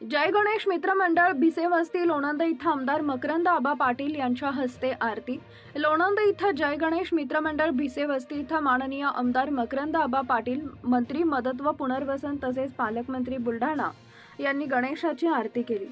जय गणेश मित्र मंडळ भिसे वस्ती लोणंद इथं आमदार मकरंद आबा पाटील यांच्या हस्ते आरती. लोणंद इथं जय गणेश मित्रमंडळ भिसे वस्ती इथं माननीय आमदार मकरंद आबा पाटील मंत्री मदत व पुनर्वसन तसेच पालकमंत्री बुलढाणा यांनी गणेशाची आरती केली.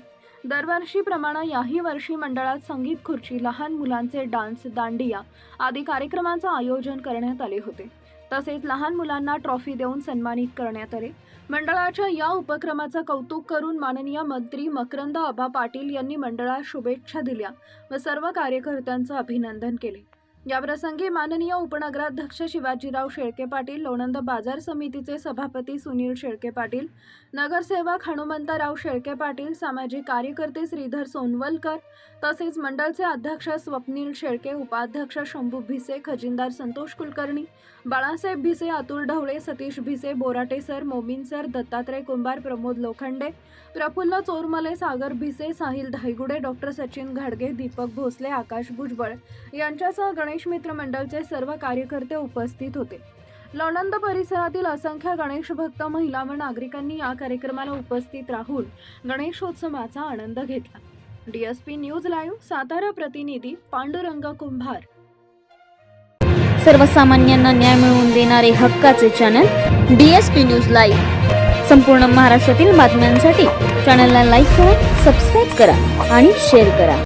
दरवर्षीप्रमाणे याही वर्षी मंडळात संगीत खुर्ची लहान मुलांचे डान्स दांडिया आदी कार्यक्रमांचं आयोजन करण्यात आले होते. तसेच लहान मुलांना ट्रॉफी देऊन सन्मानित करण्यात आले. मंडळाच्या या उपक्रमाचं कौतुक करून माननीय मंत्री मकरंद आबा पाटील यांनी मंडळास शुभेच्छा दिल्या व सर्व कार्यकर्त्यांचं अभिनंदन केले. याप्रसंगी माननीय उपनगराध्यक्ष शिवाजीराव शेळके पाटील लोणंद बाजार समितीचे सभापती सुनील शेळके पाटील नगरसेवक हनुमंतराव शेळके पाटील सामाजिक कार्यकर्ते श्रीधर सोनवलकर तसेच मंडळचे अध्यक्ष स्वप्नील शेळके उपाध्यक्ष Shambhu Bhise खजिनदार Santosh Kulkarni Balasaheb Bhise Atul Dhawale Satish Bhise Borate sir Momin sir Dattatray Kumbhar Pramod Lokhande Praful Chormale Sagar Bhise Sahil Dhaygude doctor Sachin घाडगे दीपक भोसले आकाश भुजबळ यांच्यासह गणेश मित्र मंडळचे सर्व कार्यकर्ते उपस्थित होते. लोणंद परिसरातील असंख्य गणेश भक्त महिला व नागरिकांनी या कार्यक्रमाला उपस्थित राहून गणेशोत्सवाचा आनंद घेतला. डीएसपी न्यूज लाईव्ह सातारा प्रतिनिधी पांडुरंग कुंभार. सर्वसामान्यांना न्याय मिळवून देणारे हक्काचे channel D S P news live. संपूर्ण महाराष्ट्रातील बातम्यांसाठी चॅनलला लाईक करा सबस्क्राईब करा आणि शेअर करा.